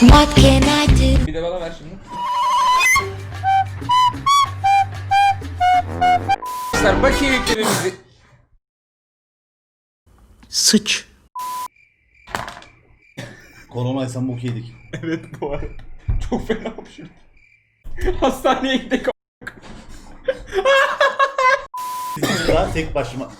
What can I do? Bir de bana ver şimdi. Arkadaşlar Bakü yüklememizi... Sıç. Koronaysan bok yedik. Evet bu arada. Çok fena hapşırdım. Hastaneye gittik. Daha tek başıma.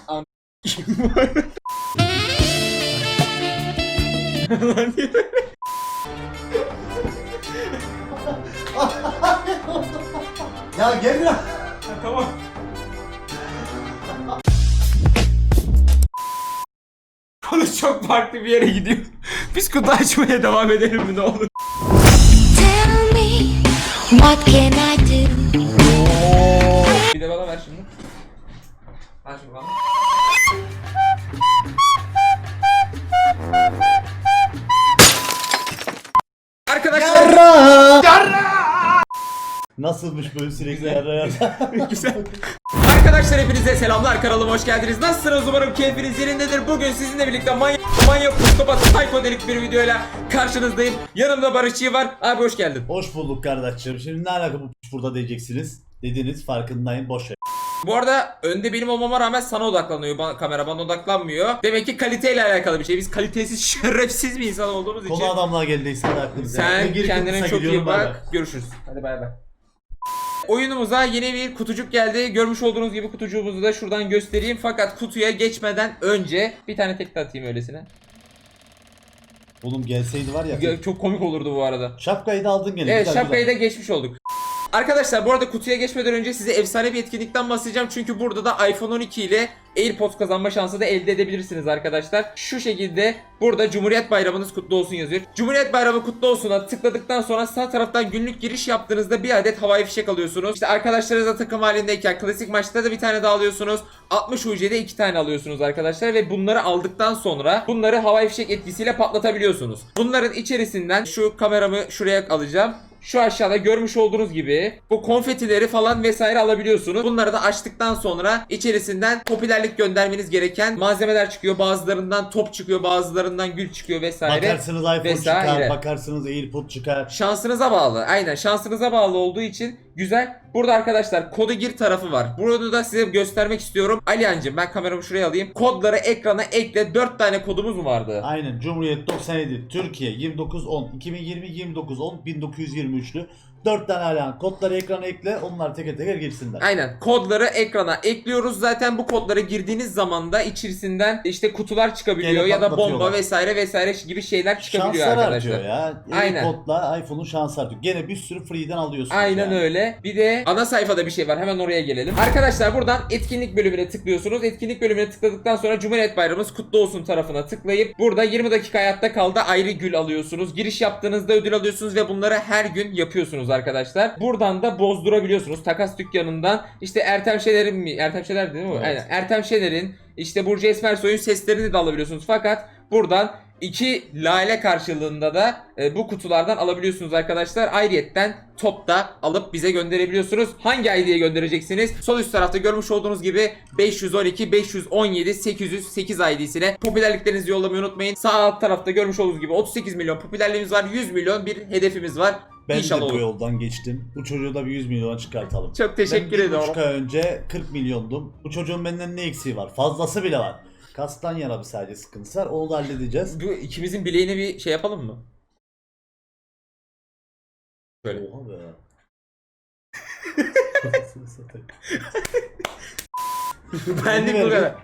Ya gel ya. tamam. Konu çok farklı bir yere gidiyor. Biz kutu açmaya devam edelim mi ne olur? Tell me, what can I Nasılmış böyle sürekli yara. Güzel. Arkadaşlar hepinize selamlar kanalıma hoş geldiniz. Nasılsınız umarım keyfiniz yerindedir. Bugün sizinle birlikte manyak manyak psikopat psikodelik bir videoyla karşınızdayım. Yanımda Barışçı var. Abi hoş geldin. Hoş bulduk kardeşlerim. Şimdi ne alaka bu piç burada diyeceksiniz. Dediniz farkındayım boş ver. Bu arada önde benim olmama rağmen sana odaklanıyor. Bana, kamera bana odaklanmıyor. Demek ki kaliteyle alakalı bir şey. Biz kalitesiz, şerefsiz bir insan olduğumuz için. Geldiyse de aklınıza. Sen geri kendine çok iyi gidiyorum, bay bay. bak. Görüşürüz. Hadi bay bay. Oyunumuza yeni bir kutucuk geldi. Görmüş olduğunuz gibi kutucuğumuzu da şuradan göstereyim. Fakat kutuya geçmeden önce bir tane tekte atayım öylesine. Oğlum gelseydi var ya. Çok komik olurdu bu arada. Şapkayı da aldın gene. Evet güzel, şapkayı da güzel. geçmiş olduk. Arkadaşlar bu arada kutuya geçmeden önce size efsane bir etkinlikten bahsedeceğim. Çünkü burada da iPhone 12 ile AirPods kazanma şansı da elde edebilirsiniz arkadaşlar. Şu şekilde burada Cumhuriyet Bayramınız kutlu olsun yazıyor. Cumhuriyet Bayramı kutlu olsun'a tıkladıktan sonra sağ taraftan günlük giriş yaptığınızda bir adet havai fişek alıyorsunuz. İşte arkadaşlarınızla takım halindeyken klasik maçta da bir tane daha alıyorsunuz. 60 UC'de iki tane alıyorsunuz arkadaşlar ve bunları aldıktan sonra bunları havai fişek etkisiyle patlatabiliyorsunuz. Bunların içerisinden şu kameramı şuraya alacağım. Şu aşağıda görmüş olduğunuz gibi bu konfetileri falan vesaire alabiliyorsunuz. Bunları da açtıktan sonra içerisinden popülerlik göndermeniz gereken malzemeler çıkıyor. Bazılarından top çıkıyor, bazılarından gül çıkıyor vesaire. Bakarsınız iPhone vesaire. çıkar, bakarsınız AirPod çıkar. Şansınıza bağlı. Aynen şansınıza bağlı olduğu için güzel. Burada arkadaşlar kodu gir tarafı var. Bunu da size göstermek istiyorum. Aliyancım ben kameramı şuraya alayım. Kodları ekrana ekle. 4 tane kodumuz mu vardı? Aynen Cumhuriyet 97, Türkiye 29 10, 2020 29 10, 1923'lü. 4 tane hala kodları ekrana ekle, onlar teker teker girsinler. Aynen. Kodları ekrana ekliyoruz. Zaten bu kodları girdiğiniz zaman da içerisinden işte kutular çıkabiliyor Gene ya da bomba vesaire vesaire gibi şeyler çıkabiliyor Şanslar arkadaşlar. artıyor ya. Aynen. AirPod'la iPhone'un şansı artıyor. Gene bir sürü free'den alıyorsunuz Aynen yani. öyle. Bir de ana sayfada bir şey var. Hemen oraya gelelim. Arkadaşlar buradan etkinlik bölümüne tıklıyorsunuz. Etkinlik bölümüne tıkladıktan sonra Cumhuriyet Bayramımız kutlu olsun tarafına tıklayıp burada 20 dakika hayatta kaldı ayrı gül alıyorsunuz. Giriş yaptığınızda ödül alıyorsunuz ve bunları her gün yapıyorsunuz arkadaşlar. Buradan da bozdurabiliyorsunuz. Takas dükkanından işte Ertem Şener'in mi? Ertem Şener değil mi? Evet. Aynen. Ertem Şener'in işte Burcu Esmersoy'un seslerini de alabiliyorsunuz. Fakat buradan iki lale karşılığında da e, bu kutulardan alabiliyorsunuz arkadaşlar. Ayrıyetten top da alıp bize gönderebiliyorsunuz. Hangi ID'ye göndereceksiniz? Sol üst tarafta görmüş olduğunuz gibi 512, 517, 808 ID'sine popülerliklerinizi yollamayı unutmayın. Sağ alt tarafta görmüş olduğunuz gibi 38 milyon popülerliğimiz var. 100 milyon bir hedefimiz var. Ben İnşallah de bu olur. yoldan geçtim. Bu çocuğu da bir 100 milyona çıkartalım. Çok teşekkür ben ederim. buçuk ay önce 40 milyondum. Bu çocuğun benden ne eksiği var? Fazlası bile var. Kastan yana bir sadece sıkıntısı var. Onu da halledeceğiz. Bu ikimizin bileğine bir şey yapalım mı? Böyle. Oha be. Benlik bu kadar.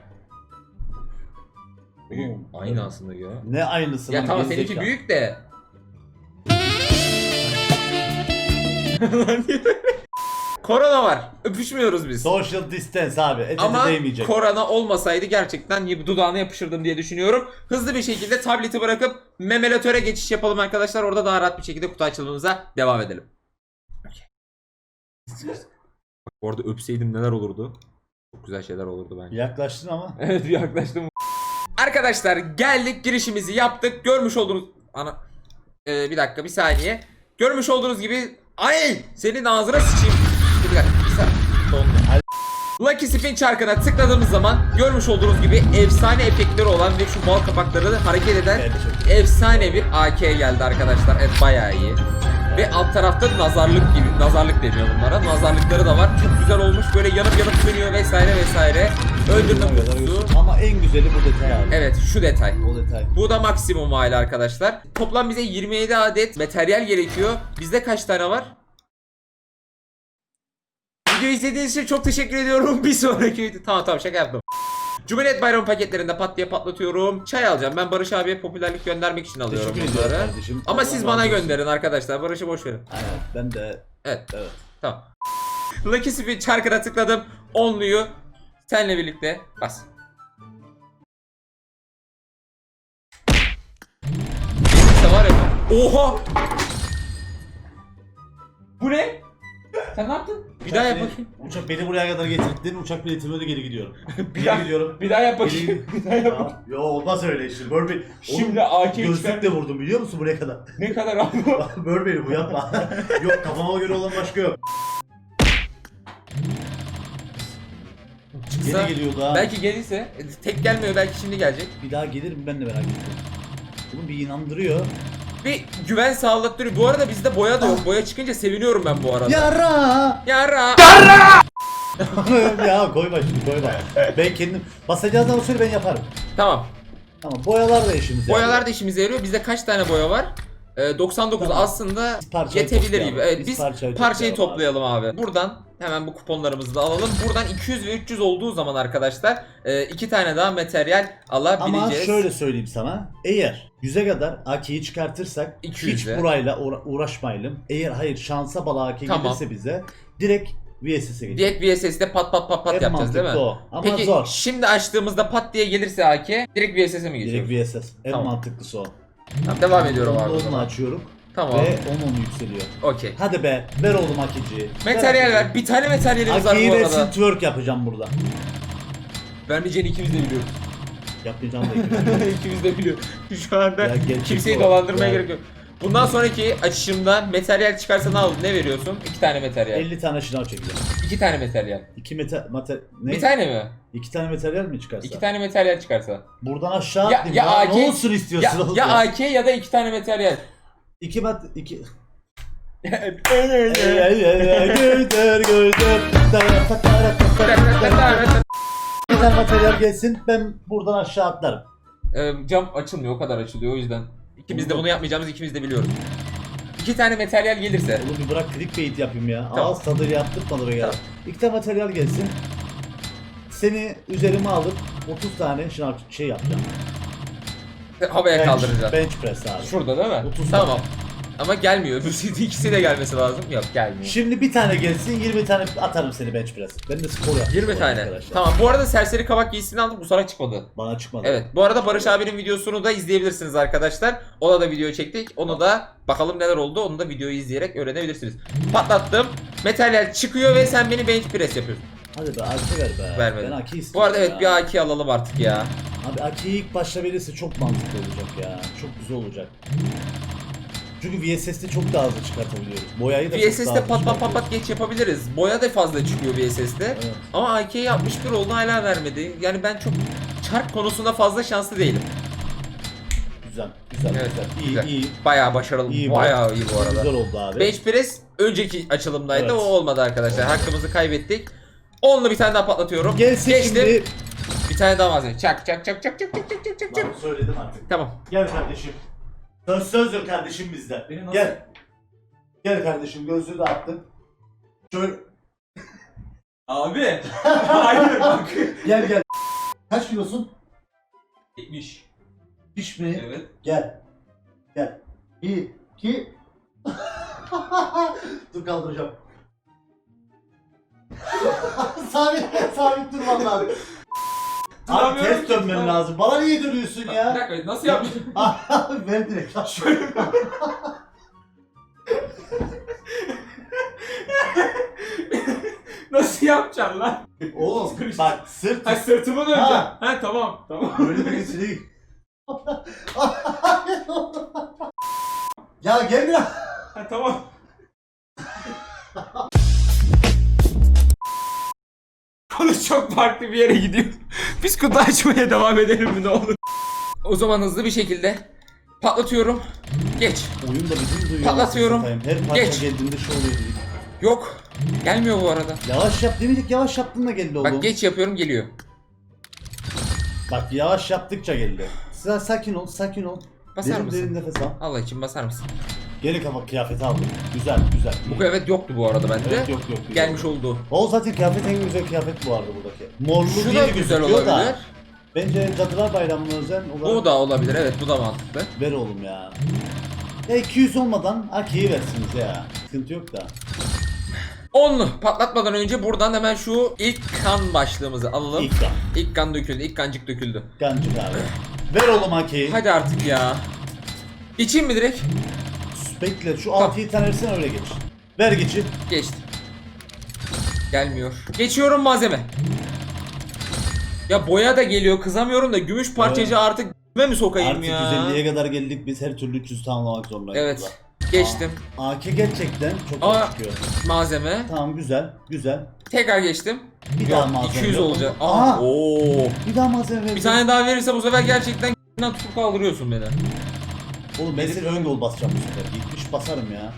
Oğlum, Aynı aslında ya. Ne aynısı Ya lan, tamam gerizekalı. seninki büyük de. Korona var. Öpüşmüyoruz biz. Social distance abi. Ete Ama de değmeyecek. korona olmasaydı gerçekten dudağına yapışırdım diye düşünüyorum. Hızlı bir şekilde tableti bırakıp memelatöre geçiş yapalım arkadaşlar. Orada daha rahat bir şekilde kutu açılımımıza devam edelim. Okey. Bak, Bu arada öpseydim neler olurdu? Çok güzel şeyler olurdu bence. Yaklaştın ama. Evet yaklaştım. Arkadaşlar geldik girişimizi yaptık. Görmüş olduğunuz... Ana... Ee, bir dakika bir saniye. Görmüş olduğunuz gibi... Ay! Senin ağzına sıçayım. Bir dakika. Bir saniye. Dondu. Lucky Spin çarkına tıkladığımız zaman görmüş olduğunuz gibi efsane efektleri olan ve şu bal kapakları hareket eden efsane bir AK geldi arkadaşlar. Evet bayağı iyi. Ve alt tarafta nazarlık gibi, nazarlık deniyor bunlara. Nazarlıkları da var. Çok güzel olmuş. Böyle yanıp yanıp sönüyor vesaire vesaire. Öldürdüm kutusu. Ama en güzeli bu detay abi. Evet şu detay. O detay. Bu da maksimum hali arkadaşlar. Toplam bize 27 adet materyal gerekiyor. Bizde kaç tane var? Video izlediğiniz için çok teşekkür ediyorum. Bir sonraki video... Tamam tamam şaka yaptım. Cumhuriyet Bayramı paketlerinde pat diye patlatıyorum. Çay alacağım. Ben Barış abiye popülerlik göndermek için alıyorum Teşekkür ediyorum bunları. kardeşim. Ama Allah siz razı bana olsun. gönderin arkadaşlar. Barış'ı boş verin. Aynen ben de Evet evet. tamam. Lucky Spin çarkına tıkladım. Onluyu senle birlikte bas. Benim de var ya. Oha! Bu ne? Sen ne yaptın? Bir daha yap bakayım. Uçak beni buraya kadar getirdin. Uçak biletimi öde geri gidiyorum. Bir daha- geri gidiyorum. Bir daha yap Geri- bakayım. Bir daha yap bakayım. Yo olmaz öyle işte. Bör beni. Şimdi AK. Gözlükle vurdum biliyor musun buraya kadar? Ne kadar abi? Bör beni bu yapma. yok kafama göre olan başka yok. Çıksa, Yeni geliyor daha. belki gelirse e, tek gelmiyor belki şimdi gelecek. Bir daha gelir mi ben de merak ediyorum. Oğlum bir inandırıyor. Bir güven sağlattırıyor. Bu arada bizde boya da yok. Boya çıkınca seviniyorum ben bu arada. Yara! Yara. ya koyma şimdi koyma. Ben kendim basacağız zaman söyle ben yaparım. Tamam. Tamam boyalar da işimize Boyalar da işimize yarıyor. Bizde kaç tane boya var? Ee, 99 Tamam. aslında Biz parçayı yetebilir toplayalım. gibi. Evet, Biz biz, parçayı parçayı, toplayalım toplayalım abi. Buradan hemen bu kuponlarımızı da alalım. Buradan 200 ve 300 olduğu zaman arkadaşlar e, iki tane daha materyal Ama alabileceğiz. şöyle söyleyeyim sana. Eğer 100'e kadar AK'yi çıkartırsak 200'e. hiç burayla uğra- uğraşmayalım. Eğer hayır şansa bala AK Tamam. gelirse bize direkt VSS'e geçelim. Direkt VSS'de pat pat pat pat En yapacağız değil mi? mantıklı o. Ama Peki zor. şimdi açtığımızda pat diye gelirse AK direkt VSS'e mi geçiyoruz? Direkt VSS. En Tamam. mantıklısı o. Tamam, devam ediyorum abi. o zaman. açıyorum. Tamam. Ve 10 10 yükseliyor. Okey. Hadi be. Ver oğlum AK'ciyi. Materyal ver. Bir tane materyalimiz var AK'yi bu versin arada. twerk yapacağım burada. Vermeyeceğini ikimiz de biliyoruz. Yapmayacağım da ikimiz. ikimiz de biliyoruz. Şu anda Ya gerçek kimseyi o. dolandırmaya Ya. gerek yok. Bundan sonraki açışımda materyal çıkarsa ne olur? Ne veriyorsun? İki tane materyal. 50 tane şınav çekeceğim. İki tane materyal. 2 meta mate ne? Bir tane mi? İki tane materyal mi çıkarsa? İki tane materyal çıkarsa. Buradan aşağı Ya- atlayayım. ya Ya, AK ne olsun Ya, istiyorsun oğlum ya AK ya da iki tane materyal. İki mat iki Evet. Güldür güldür. Bir tane materyal gelsin ben buradan aşağı atlarım. Ee, cam açılmıyor o kadar açılıyor o yüzden. İkimiz de bunu yapmayacağımız ikimiz de biliyoruz. İki tane materyal gelirse. Oğlum bir bırak clickbait yapayım ya. Tamam. Ağız tadı yaptırtma be ya. Tamam. İki tane materyal gelsin. Seni üzerime alıp 30 tane şınav şey yapacağım. Havaya Bench, kaldıracağız. bench press abi. Şurada değil mi? 30 tamam. Ama gelmiyor. İkisi de gelmesi lazım. Yok gelmiyor. Şimdi bir tane gelsin 20 tane atarım seni bench press. Ben de spor yaptım. 20 bu tane. arkadaşlar. Tamam bu arada serseri kabak giysisini aldık bu sonra çıkmadı. Bana çıkmadı. Evet bu arada Barış abinin videosunu da izleyebilirsiniz arkadaşlar. Ona da video çektik. Onu da bakalım neler oldu onu da videoyu izleyerek öğrenebilirsiniz. Patlattım. Materyal çıkıyor ve sen beni bench press yapıyorsun. Hadi be AK ver be. Vermedim. Ben AK istiyorum Bu arada evet ya. bir AK alalım artık ya. Abi AK'yi ilk başta verirse çok mantıklı olacak ya. Çok güzel olacak. Çünkü VSS'te çok daha hızlı çıkartabiliyoruz. Boyayı da çok hızlı pat pat pat pat geç yapabiliriz. Boya da fazla çıkıyor VSS'te. Evet. Ama AK'yi 61 oldu hala vermedi. Yani ben çok çark konusunda fazla şanslı değilim. Güzel, güzel, Evet, güzel. İyi, güzel. iyi. Bayağı başarılı. İyi bu. bayağı iyi bu arada. Güzel oldu abi. Bench press önceki açılımdaydı. Evet. O olmadı arkadaşlar. Hakkımızı kaybettik. Onunla bir tane daha patlatıyorum. Gelsin Geçtim. şimdi. Bir tane daha malzeme. Çak çak çak çak çak çak çak çak çak söyledim artık. Tamam. Gel kardeşim. Söz sözdür kardeşim bizde. Beni nasıl- Gel. Gel kardeşim gözlüğü de attım. Şöyle Abi. Hayır bak. gel gel. Kaç kilosun? 70. Piş mi? Evet. Gel. Gel. Bir, iki. dur kaldıracağım. sabit, sabit durmam lazım. Abi Duramıyorum ters ki, dönmem lazım. Bana niye dönüyorsun Bir ya? dakika nasıl yapmışım? Ver direkt. nasıl yapacaksın lan? Oğlum bak sırt Ha sırtımı döneceğim. Ha. Ha, tamam tamam. böyle birisi değil. ya gel biraz. Ha tamam. Çok farklı bir yere gidiyor. Biz kutu açmaya devam edelim mi ne olur. O zaman hızlı bir şekilde patlatıyorum. Geç. Oyun da bizim duyuyor. Patlatıyorum. Her parça Geç. geldiğinde şu oluyor dedik. Yok. Gelmiyor bu arada. Yavaş yap demedik yavaş yaptın da geldi oğlum. Bak geç yapıyorum geliyor. Bak yavaş yaptıkça geldi. Sıra sakin ol sakin ol. Basar derin mısın? derin nefes al. Allah için basar mısın? Geri kafa kıyafeti aldım. Güzel güzel. Bu kıyafet yoktu bu arada bende. Evet, yok yok. yok. Gelmiş oldu. O zaten kıyafet en güzel kıyafet bu arada buradaki. Morlu Şu da değil güzel olabilir. da. Bence Cadılar Bayramı'na özel olarak Bu da olabilir evet bu da mantıklı. ver oğlum ya. Ya 200 olmadan AK'yi versiniz ya. Sıkıntı yok da. Onlu patlatmadan önce buradan hemen şu ilk kan başlığımızı alalım. İlk kan. İlk kan döküldü, ilk kancık döküldü. Gancık abi. Ver oğlum AK'yi. Hadi artık ya. Geçeyim mi direkt? Bekle şu Tamam. 6'yı tane versene öyle geç. Ver geçin. Geçtim. Gelmiyor. Geçiyorum malzeme. Ya boya da geliyor kızamıyorum da gümüş parçacı artık ne mi sokayım Artık ya? 150'ye kadar geldik biz her türlü 300 tamamlamak zorundayız. Evet. Geçtim. burada. AK gerçekten çok Aa. çıkıyor. Malzeme. Tamam güzel güzel. Tekrar geçtim. Bir Yok, daha malzeme 200 yok. olacak. Aa, Aha. Oo. Bir daha malzeme ver. Bir tane daha verirse bu sefer gerçekten tutup kaldırıyorsun beni. Oğlum ben senin ön gol basacağım bu sefer. 70 basarım ya.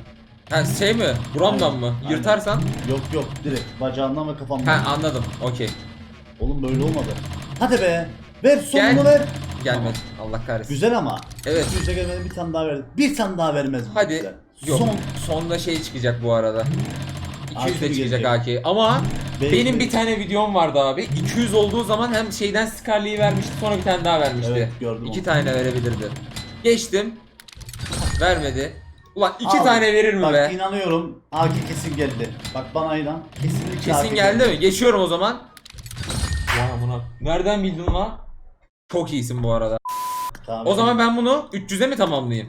Ha şey mi? Buramdan Aynen, mı? aynen. Yırtarsan? Yok yok direkt bacağından ve kafamdan. Ha anladım. Okey. Oğlum böyle olmadı. Hadi be. Ver sonunu Gel. ver. Gelmedi. Allah kahretsin. Güzel ama. Evet. 200'e gelmeden bir tane daha verdi. Bir tane daha vermez mi? Hadi. bize? Yok. Son. Sonda şey çıkacak bu arada. 200 de AK çıkacak. AK. Ama Belki- benim bir tane videom vardı abi. 200 olduğu zaman hem şeyden Scarlet'i vermişti sonra bir tane daha vermişti. Evet, gördüm İki onu. tane verebilirdi. Geçtim. Vermedi. Ulan iki Abi, tane verir mi Bak be? inanıyorum. AK kesin geldi. Bak bana inan. Kesinlikle Kesin AK geldi mi? Geçiyorum o zaman. Ya buna. Nereden bildin lan? Çok iyisin bu arada. Tamam. O zaman ben bunu 300'e mi tamamlayayım?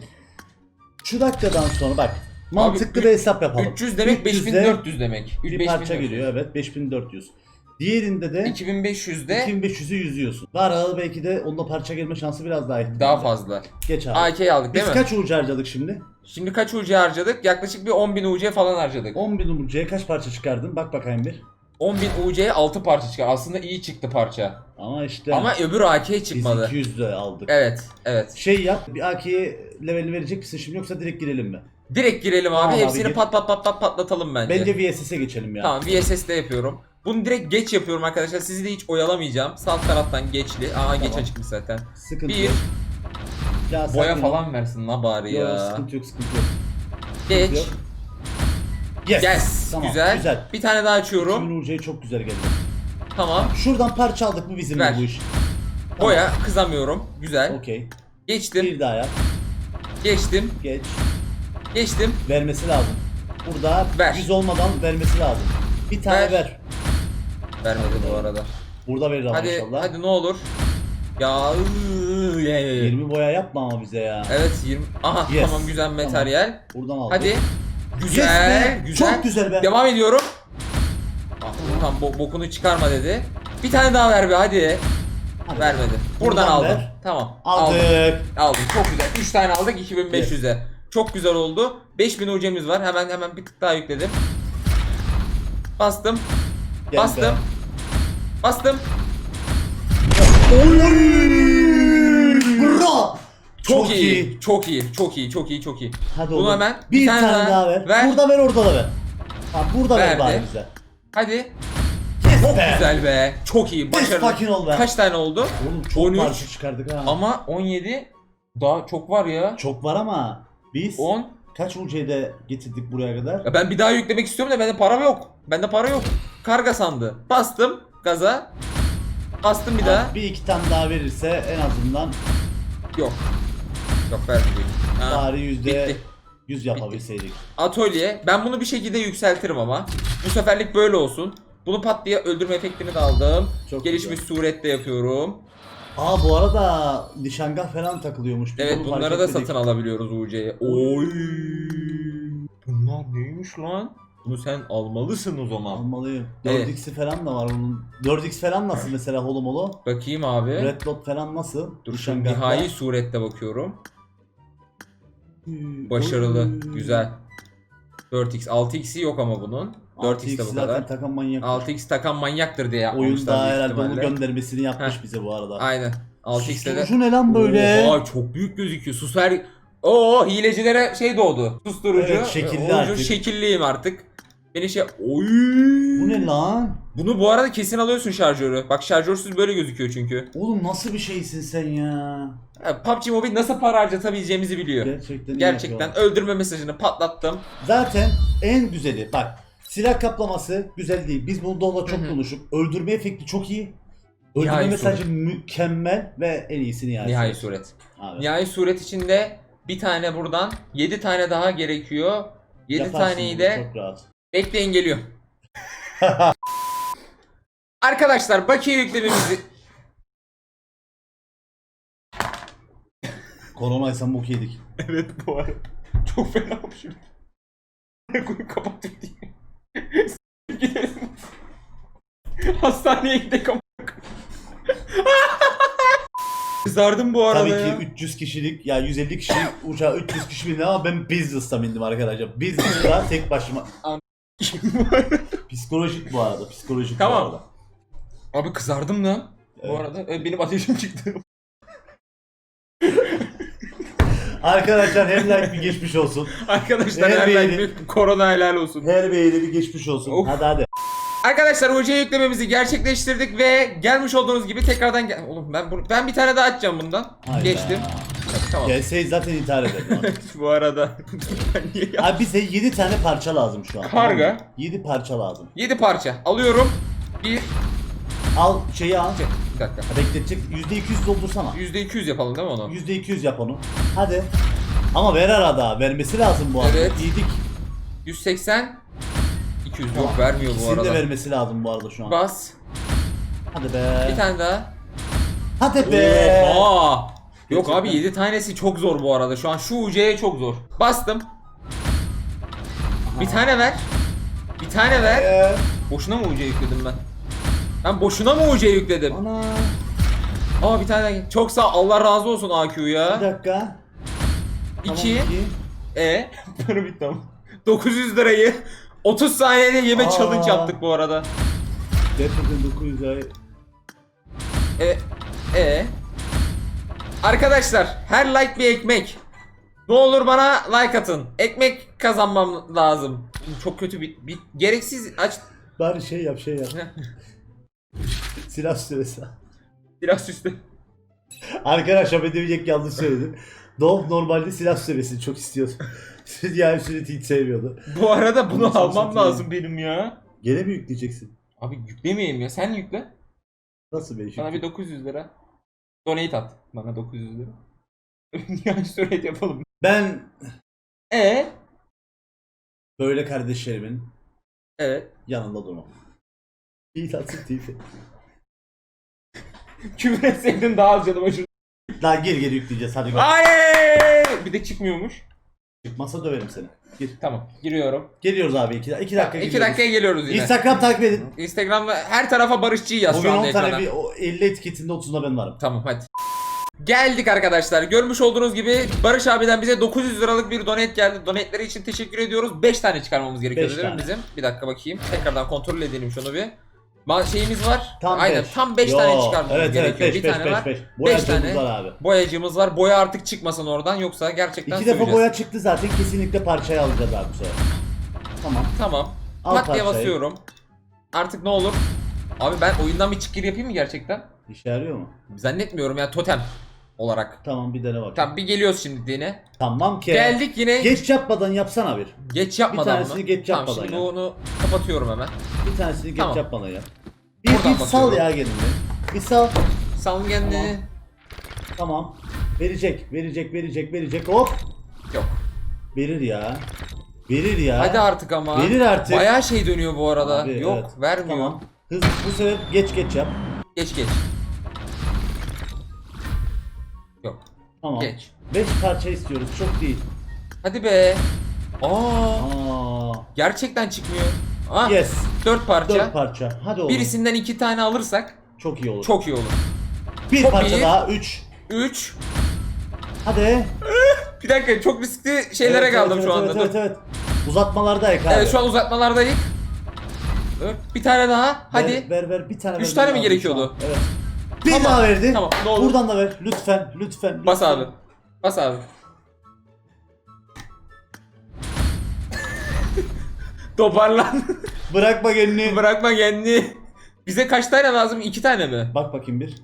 Şu dakikadan sonra bak. Mantıklı üç- bir hesap yapalım. 300 demek 300'de 5400 demek. Bir 5400. parça geliyor evet 5400. Diğerinde de 2500'de 2500'ü yüzüyorsun. Var aralı belki de onda parça gelme şansı biraz daha ihtimalli. daha fazla. Geç abi. AK aldık değil Biz mi? kaç ucu harcadık şimdi? Şimdi kaç UC harcadık? Yaklaşık bir 10.000 UC falan harcadık. 10.000 ucuya kaç parça çıkardın? Bak bakayım bir. 10.000 UC'ye 6 parça çıkar. Aslında iyi çıktı parça. Ama işte Ama öbür AK biz çıkmadı. 200 de aldık. Evet, evet. Şey yap, bir AK'ye levelini verecek misin şimdi yoksa direkt girelim mi? Direkt girelim abi. Tamam abi, Hepsini gir. pat pat pat pat patlatalım bence. Bence VSS'e geçelim ya. Tamam VSS'de yapıyorum. Bunu direkt geç yapıyorum arkadaşlar. Sizi de hiç oyalamayacağım. Sağ taraftan geçli. Aa geç Tamam. açıkmış zaten. Sıkıntı Bir yok. Ya boya sakin ol. falan versin la bari Yok, ya. sıkıntı yok, sıkıntı yok. Geç. yok. Yes. Yes. Tamam, güzel. güzel. Bir tane daha açıyorum. 2000 ucuya çok güzel geldi. Tamam. Şuradan parça aldık mı bizim Ver. bu iş? Boya kızamıyorum. Güzel. Okey. Geçtim. Bir daha yap. Geçtim. Geç. Geçtim. Vermesi lazım. Burada Ver. 100 olmadan vermesi lazım. Bir tane Ver. ver. Vermedi bu arada. Burada verir ama Hadi inşallah. hadi ne olur. Ya ıı, ye, ye, ye. 20 boya yapma ama bize ya. Evet 20. Aha Yes. tamam güzel materyal. Buradan aldık. Hadi. Yes Güzel. be. Güzel. Çok güzel be. Devam ediyorum. Ah, Tam bo- bokunu çıkarma dedi. Bir tane daha ver be hadi. Hadi. Vermedi. Buradan, Buradan aldım. ver. Tamam. Aldık. Aldım. Aldım. Çok güzel. 3 tane aldık 2500'e. Çok güzel oldu. 5000 ucemiz var. Hemen hemen bir tık daha yükledim. Bastım. Gel Bastım. Bastım. Bra. Çok, iyi. Çok iyi. Çok iyi. Çok iyi. Çok iyi. Hadi Bunu oğlum. hemen bir, tane, daha, ver. ver. Burada ver orada da ver. Ha, burada ver bari bize. Hadi. Yes Çok be. güzel be. Çok iyi. Başarılı. ol be. Kaç tane oldu? Oğlum çok 13. parça çıkardık ha. Ama 17 daha çok var ya. Çok var ama biz 10. kaç UC'de getirdik buraya kadar? Ya ben bir daha yüklemek istiyorum da bende para yok. Bende para yok. Karga sandı. Bastım gaza. Bastım bir Ha, daha. Bir iki tane daha verirse en azından Yok. Yok vermeyecek. Ha, bari yüzde bitti. 100 yapabilseydik. Atölye. Ben bunu bir şekilde yükseltirim ama. Bu seferlik böyle olsun. Bunu pat diye öldürme efektini de aldım. Çok Gelişmiş surette yapıyorum. Aa bu arada nişangah falan takılıyormuş. Biz Evet onu fark bunları da etmedik. satın alabiliyoruz UC'ye. Oy. Bunlar neymiş lan? Bunu sen almalısın o zaman. Almalıyım. Evet. 4x'i falan da var onun. 4x falan nasıl mesela holo molo? Bakayım abi. Red dot falan nasıl? Dur şu Nişangah'ta. nihai surette bakıyorum. Başarılı. oy. Güzel. 4x. 6x'i yok ama bunun. 4x de 6x bu zaten kadar. takan manyak. 6x takan manyaktır diye Oyun daha büyük herhalde onun ihtimalle. göndermesini yapmış bize bu arada. Aynen. 6x'te de. Susturucu ne lan böyle? Oha çok büyük gözüküyor. Sus her... Oo hilecilere şey doğdu. Susturucu. Evet, şekilli artık. şekilliyim artık. Beni şey... Oy. Bu ne lan? Bunu bu arada kesin alıyorsun şarjörü. Bak şarjörsüz böyle gözüküyor çünkü. Oğlum nasıl bir şeysin sen ya? Ha, PUBG Mobile nasıl para harcatabileceğimizi biliyor. Gerçekten iyi Gerçekten öldürme mesajını patlattım. Zaten en güzeli bak silah kaplaması güzel değil. Biz bunu Doh'la çok konuştuk. Öldürme efekti çok iyi. Öldürme Nihai mesajı mükemmel ve en iyisi nihai. Nihai suret. suret. Abi. Nihai suret içinde bir tane buradan 7 tane daha gerekiyor. 7 Yaparsın taneyi bunu, de çok rahat. Bekleyin geliyor. Arkadaşlar bakiye yüklememizi Koronaysa bok yedik. Evet bu arada. Çok fena hapşırdı. Koyu kapatıyor diye. Gidelim. Hastaneye gidelim ama. Kızardım bu arada Tabii ya. ki 300 kişilik ya 150 kişilik uçağa 300 kişi bindi ama ben business'ta bindim arkadaşlar. Business'ta tek başıma. Psikolojik bu arada. Psikolojik Tamam. bu arada. Abi kızardım lan. Bu Evet. arada e, benim ateşim çıktı. Arkadaşlar hem like bir geçmiş olsun. Arkadaşlar Her her beyni- like bir korona helal olsun. Her beğeni bir geçmiş olsun. Of. Hadi hadi. Arkadaşlar hocaya yüklememizi gerçekleştirdik ve gelmiş olduğunuz gibi tekrardan gel. Oğlum ben bu- ben bir tane daha açacağım bundan. Hayda. Geçtim. Tamam. Gelseydi zaten intihar ederdim. bu arada ben niye? Abi bize 7 tane parça lazım şu an. Karga. 7 parça lazım. 7 parça alıyorum. Bir Al şeyi al. bir dakika. Bekletecek. %200 doldursana. %200 yapalım değil mi onu? %200 yap onu. Hadi. Ama ver arada. Vermesi lazım bu arada. Evet. Yedik. 180 200 yok vermiyor bu İkisini de arada. vermesi lazım bu arada şu an. Bas. Hadi be. Bir tane daha. Hadi be. Oha! Yok abi 7 tanesi çok zor bu arada. Şu an şu UC'ye çok zor. Bastım. Bir tane ver. Bir tane ver. Boşuna mı UC yükledim ben? Ben boşuna mı UC yükledim? Ana. Aa bir tane. Çok sağ Allah razı olsun AQ Bir ya. dakika. Tamam, 2 iki. E para bitti ama. 900 lirayı 30 saniyede yeme Aa. challenge yaptık bu arada. Gerçekten 900 ay. E e Arkadaşlar her like bir ekmek. Ne olur bana like atın. Ekmek kazanmam lazım. Çok kötü bir, bir gereksiz aç Bari şey yap şey yap. Silah süresi. silah süslü. Arkadaşlar ben demeyecek yanlış söyledim. Doğum normalde silah sürmesini çok istiyordu. yani süreti hiç sevmiyordu. Bu arada bunu Bunu almam satayım. lazım benim ya. Gene mi yükleyeceksin? Abi yüklemeyeyim ya. Sen yükle. Nasıl be Bana bir 900 lira. Donate at. Bana 900 lira. yani donate yapalım. Ben E böyle kardeşlerimin Evet. yanında durmam. İyi tatsın tipi. Küfür etseydin daha az canım acır. Daha geri geri yükleyeceğiz hadi gel. Ay! Bir de çıkmıyormuş. Çıkmasa döverim seni. Gir. Tamam. Giriyorum. Geliyoruz abi 2 2 dakika 2 geliyoruz. dakikaya geliyoruz yine. Instagram takip edin. Instagram'da her tarafa Barışçı'yı yaz Bugün şu 10 anda tane ekrana. bir o 50 etiketinde 30'unda ben varım. Tamam hadi. Geldik arkadaşlar. Görmüş olduğunuz gibi Barış abiden bize 900 liralık bir donate geldi. Donate'leri için teşekkür ediyoruz. 5 tane çıkarmamız gerekiyor Beş değil mi tane. bizim? Bir dakika bakayım. Tekrardan kontrol edelim şunu bir. Ma şeyimiz var. Tam Aynen beş. tam 5 Yo, tane çıkarmamız evet, gerekiyor. Evet, 5 bir 5 tane 5 var. 5. 5 Boyacımız tane var abi. boyacımız var. Boya artık çıkmasın oradan yoksa gerçekten İki defa boya çıktı zaten kesinlikle parçayı alacağız abi bu sefer. Tamam. Tamam. Al Pat diye parçayı. basıyorum. Artık ne olur? Abi ben oyundan bir çıkır yapayım mı gerçekten? İşe yarıyor mu? Zannetmiyorum ya totem olarak. Tamam bir dene bak. Tamam bir geliyoruz şimdi yine. Tamam ki. Geldik yine. Geç, Geç yapmadan yapsana bir. yapmadan tanesini mı? geç tamam, yapmadan şimdi yap. bunu kapatıyorum hemen. Bir tanesini geç Tamam. yapmadan yap. Bir, Buradan bir sal ya kendini. Bir sal. Salın kendini. Tamam. Verecek, verecek, verecek, verecek. Hop. Yok. Verir ya. Verir ya. Hadi artık ama. Verir artık. Bayağı şey dönüyor bu arada. Abi, Yok evet. vermiyor. Tamam. Hız bu sefer geç geç yap. Geç geç. Yok. Tamam. Geç. 5 parça istiyoruz. Çok değil. Hadi be. Aa, Aa. gerçekten çıkmıyor. Aa, Yes. 4 parça. 4 parça. Hadi oğlum. Birisinden 2 tane alırsak Çok iyi olur. çok iyi olur. bir çok parça iyi. daha. 3. 3 Hadi. Bir dakika çok riskli şeylere Evet, kaldım evet, şu evet, anda. Evet, Dur. evet, evet. Uzatmalarda ek abi. Evet şu an uzatmalardayız. Dört. Bir tane daha. Hadi. Ver ver, ver. bir tane Üç vermen tane mi gerekiyordu? şu an. Evet. Bir Tamam, daha verdi. tamam, ne olur. Buradan da ver. Lütfen lütfen. Bas lütfen. abi. Bas abi. Toparlan. Bırakma kendini. Bırakma kendini. Bize kaç tane lazım? İki tane mi? Bak bakayım bir.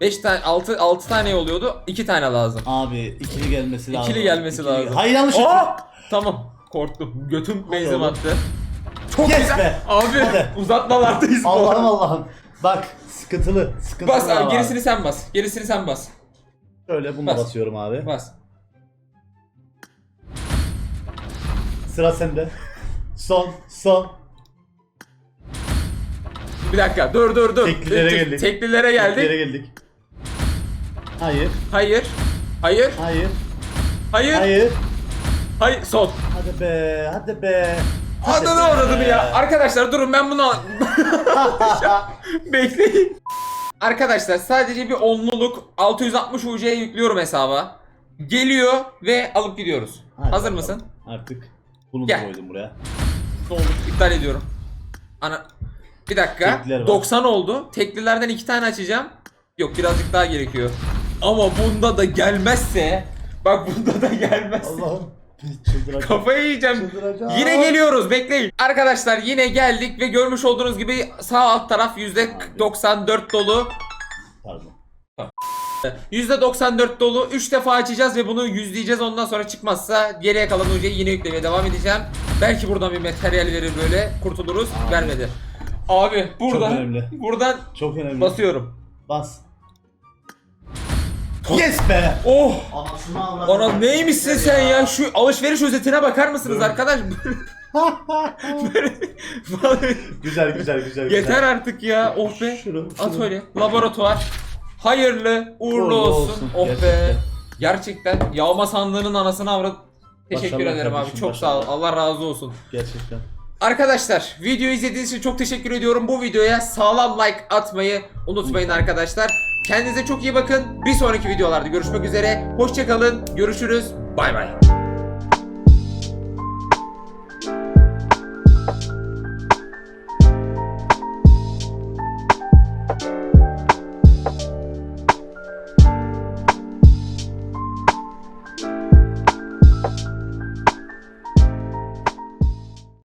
Beş tane, altı, altı tane oluyordu. İki tane lazım. Abi ikili gelmesi lazım. İkili gelmesi lazım. Hayır yanlış. Oh! Tamam. Korktum. Götüm benzin oğlum. attı. Çok Yes güzel. be. Abi Hadi. uzatmalardayız. bu Allah'ım arada. Allah'ım. Bak sıkıntılı. Sıkıntılı. Bas abi gerisini sen bas. Gerisini sen bas. Şöyle bunu Bas. basıyorum abi. Bas. Sıra sende. Son son. Bir dakika. Dur dur dur. Teklilere Tek- geldik. Teklilere geldik. Yere geldik. Hayır. Hayır. Hayır. Hayır. Hayır. Hayır. Hayır. Son. Hadi be. Hadi be. Hadi ne uğradın ya? Arkadaşlar durun ben bunu bekleyin. Arkadaşlar sadece bir onluluk 660 UC'ye yüklüyorum hesaba. Geliyor ve alıp gidiyoruz. Hadi Hazır bakalım. mısın? Artık bunu da Gel. koydum buraya. Ne oldu? İptal ediyorum. Ana bir dakika. Tekliler var. 90 oldu. Teklilerden iki tane açacağım. Yok birazcık daha gerekiyor. Ama bunda da gelmezse bak bunda da gelmezse Allah'ım. Çıldıracağım. Kafayı yiyeceğim. Çıldıracağım. Yine geliyoruz bekleyin. Arkadaşlar yine geldik ve görmüş olduğunuz gibi sağ alt taraf %94 dolu. Pardon. %94 dolu. 3 defa açacağız ve bunu yüzleyeceğiz. Ondan sonra çıkmazsa geriye kalan UC'yi yine yüklemeye devam edeceğim. Belki buradan bir materyal verir böyle kurtuluruz. Abi. Vermedi. Abi buradan önemli. buradan Çok önemli. basıyorum. Bas. Yes be. Oh! Anasını avradım. Ana neymişsin sen ya? Şu alışveriş özetine bakar mısınız Dur. arkadaş? Böyle- Vallahi- güzel güzel güzel. Yeter güzel. artık ya. Oh be. Şunu, şunu. Atölye, laboratuvar. Hayırlı, uğurlu Uğurlu olsun. olsun, Oh be. gerçekten. Gerçekten yağma sandığının anasını avrat. Teşekkür Başarılar ederim abi. Çok sağ ol. başarılar. Allah razı olsun. Gerçekten. Arkadaşlar videoyu izlediğiniz için çok teşekkür ediyorum. Bu videoya sağlam like atmayı unutmayın arkadaşlar. Kendinize çok iyi bakın. Bir sonraki videolarda görüşmek üzere. Hoşçakalın. Görüşürüz. Bay bay.